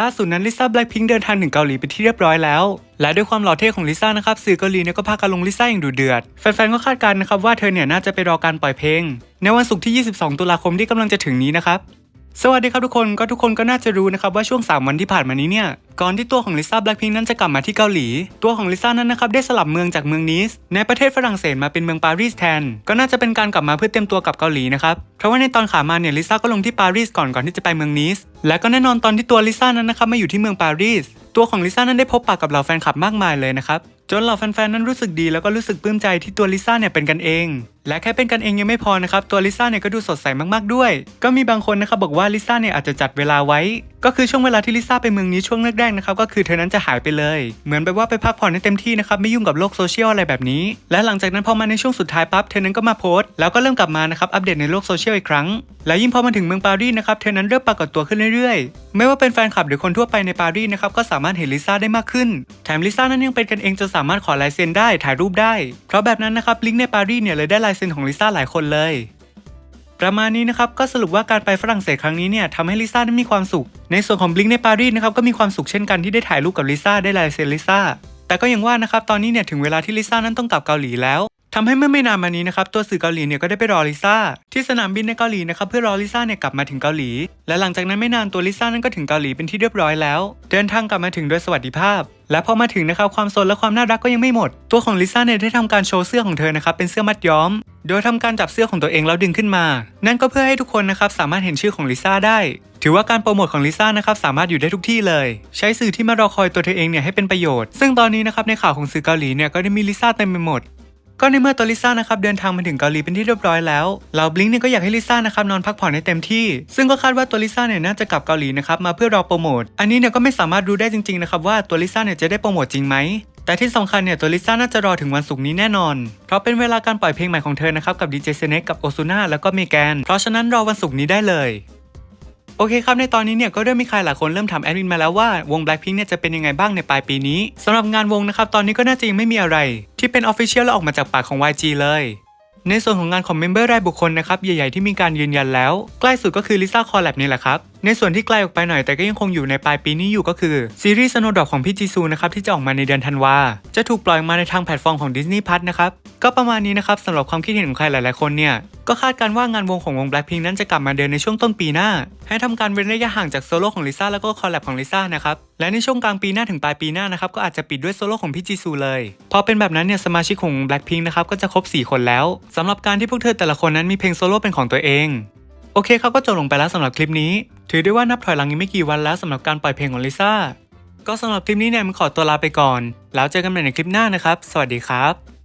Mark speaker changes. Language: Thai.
Speaker 1: ล่าสุดนั้นลิซ่าแบล็คพิงค์เดินทางถึงเกาหลีไปที่เรียบร้อยแล้ว และด้วยความหล่อเท่ของลิซ่านะครับสื่อเกาหลีเนี่ยก็พากันลงลิซ่าอย่างดุเดือด แฟนๆก็คาดการณ์นะครับว่าเธอเนี่ยน่าจะไปรอการปล่อยเพลง ในวันศุกร์ที่ 22 ตุลาคมที่กำลังจะถึงนี้นะครับ สวัสดีครับทุกคนก็ทุกคนก็น่าจะรู้นะครับว่าช่วง 3 วันที่ผ่านมานี้เนี่ย ก่อนที่ตัวของลิซ่าแบล็คพิงค์นั้นจะกลับมาที่เกาหลี ตัวของลิซ่านั้นนะครับได้สลับเมืองจากเมืองนิสในประเทศฝรั่งเศสมาเป็นเมืองปารีสแทน ก็น่าจะเป็นการกลับมาเพื่อเตรียมตัวกับเกาหลีนะครับ เพราะว่าในตอนขามาเนี่ยลิซ่าก็ลงที่ปารีสก่อนก่อนที่จะไปเมืองนิสและก็แน่นอนตอนที่ตัวลิซ่านั้นนะครับมาอยู่ที่เมืองปารีสตัวของลิซ่านั้นได้พบปะกับเหล่าแฟนคลับมากมายเลยนะครับ จนเหล่าแฟนๆ นั้นรู้สึกดีแล้วก็รู้สึกปลื้มใจที่ตัวลิซ่าเนี่ยเป็นกันเอง และแค่เป็นกันเองยังไม่พอนะครับ ตัวลิซ่าเนี่ยก็ดูสดใสมากๆด้วย ก็มีบางคนนะครับบอกว่าลิซ่าเนี่ยอาจจะจัดเวลาไว้ก็คือช่วงเวลาที่ลิซ่าไปเมืองนี้ช่วงแรกๆนะครับก็คือเธอนั้นจะหายไปเลย เหมือนแบบว่าไปพักผ่อนให้เต็มที่นะครับไม่ยุ่งกับโลกโซเชียลอะไรแบบนี้ และหลังจากนั้นพอมาในช่วงสุดท้ายปั๊บเธอนั้นก็มาโพสต์แล้วก็เริ่มกลับมานะครับอัปเดตในโลกโซเชียลอีกครั้ง และยิ่งพอมาถึงเมืองปารีสนะครับเธอนั้นเริ่มปรากฏตัวขึ้นเรื่อยๆ ไม่ว่าเป็นแฟนคลับหรือคนทั่วไปในปารีสนะครับก็สามารถเห็นลิซ่าได้มากขึ้นแถมลิซ่านั้นยังเป็นกันเองจนสามารถขอลายเซ็นได้ถ่ายรูปได้ เพราะแบบนั้นนะครับลิงก์ในปารีสเนี่ยเลยได้ลายเซ็นของลิซ่าหลายคนเลย ประมาณนี้นะครับก็สรุปว่าการไปฝรั่งเศสครั้งนี้เนี่ยทำให้ลิซ่าได้มีความสุข ในส่วนของบลิงในปารีสนะครับก็มีความสุขเช่นกันที่ได้ถ่ายรูปกับลิซ่าได้ลายเซ็นลิซ่าแต่ก็ยังว่านะครับตอนนี้เนี่ยถึงเวลาที่ลิซ่านั้นต้องกลับเกาหลีแล้ว ทำให้เมื่อไม่นานมานี้นะครับตัวสื่อเกาหลีเนี่ยก็ได้ไปรอลิซ่าที่สนามบินในเกาหลีนะครับเพื่อรอลิซ่าเนี่ยกลับมาถึงเกาหลี และหลังจากนั้นไม่นานตัวลิซ่านั้นก็ถึงเกาหลีเป็นที่เรียบร้อยแล้ว เดินทางกลับมาถึงโดยสวัสดิภาพ และพอมาถึงนะครับความโซนและความน่ารักก็ยังไม่หมด ตัวของลิซ่าเนี่ยได้ทำการโชว์เสื้อของเธอนะครับเป็นเสื้อมัดย้อม โดยทำการจับเสื้อของตัวเองแล้วดึงขึ้นมา นั่นก็เพื่อให้ทุกคนนะครับสามารถเห็นชื่อของลิซ่าได้ถือว่าการโปรโมทของลิซ่านะครับสามารถอยู่ได้ทุกที่เลย ใช้สื่อที่มารอคอยตัวเธอเองเนี่ยให้เป็นประโยชน์ ซึ่งตอนนี้นะครับในข่าวของสื่อเกาหลีเนี่ยก็ได้มีลิซ่าเต็มไปหมด ก็ในเมื่อตัวลิซ่านะครับเดินทางมาถึงเกาหลีเป็นที่เรียบร้อยแล้วเหล่าบลิงเนี่ยก็อยากให้ลิซ่านะครับนอนพักผ่อนให้เต็มที่ ซึ่งก็คาดว่าตัวลิซ่าเนี่ยน่าจะกลับเกาหลีนะครับมาเพื่อรอโปรโมทอันนี้เนี่ยก็ไม่สามารถรู้ได้จริงๆนะครับว่าตัวลิซ่าเนี่ยจะได้โปรโมทจริงไหมแต่ที่สำคัญเนี่ยตัวลิซ่าน่าจะรอถึงวันศุกร์นี้แน่นอน เพราะเป็นเวลาการปล่อยเพลงใหม่ของเธอนะครับกับดีเจเซเนกกับโอซูน่าแล้วก็เมแกนเพราะฉะนั้นรอวันศุกร์นี้ได้เลย โอเคครับในตอนนี้เนี่ยก็เริ่มมีใครหลายคนเริ่มถามแอดมินมาแล้วว่าวง Blackpink เนี่ยจะเป็นยังไงบ้างในปลายปีนี้สำหรับงานวงนะครับตอนนี้ก็น่าจะยังไม่มีอะไร ที่เป็นออฟฟิเชียลและออกมาจากปากของ YG เลยในส่วนของงานของเมมเบอร์รายบุคคลนะครับใหญ่ๆที่มีการยืนยันแล้ว ใกล้สุดก็คือลิซ่าคอร์แลบนี่แหละครับในส่วนที่ไกลออกไปหน่อยแต่ก็ยังคงอยู่ในปลายปีนี้อยู่ก็คือ ซีรีส์ Snowdrop ของพี่จีซูนะครับที่จะออกมาในเดือนธันวา จะถูกปล่อยมาในทางแพลตฟอร์มของ Disney Plus นะครับ ก็ประมาณนี้นะครับสำหรับความคิดเห็นของใครหลายๆคนเนี่ย ก็คาดการณ์ว่างานวงของวง Blackpink นั้นจะกลับมาเดินในช่วงต้นปีหน้า ให้ทำการเว้นระยะห่างจากโซโล่ของลิซ่าแล้วก็คอลแลบของลิซ่านะครับและในช่วงกลางปีหน้าถึงปลายปีหน้านะครับก็อาจจะปิดด้วยโซโล่ของพี่จีซูเลยพอเป็นแบบนั้นเนี่ยสมาชิกของ Blackpink นะครับก็จะครบ 4 คนแล้วสำหรับการที่พวกเธอแต่ละคนนั้นมีเพลงโซโล่เป็นของตัวเองโอเคครับก็จบลงไปแล้วสำหรับคลิปนี้ ถือได้ว่านับถอยหลังอีกไม่กี่วันแล้วสำหรับการปล่อยเพลงของลิซ่าก็สำหรับคลิปนี้เนี่ยมันขอตัวลาไปก่อน แล้วเจอกันใหม่ในคลิปหน้านะครับ สวัสดีครับ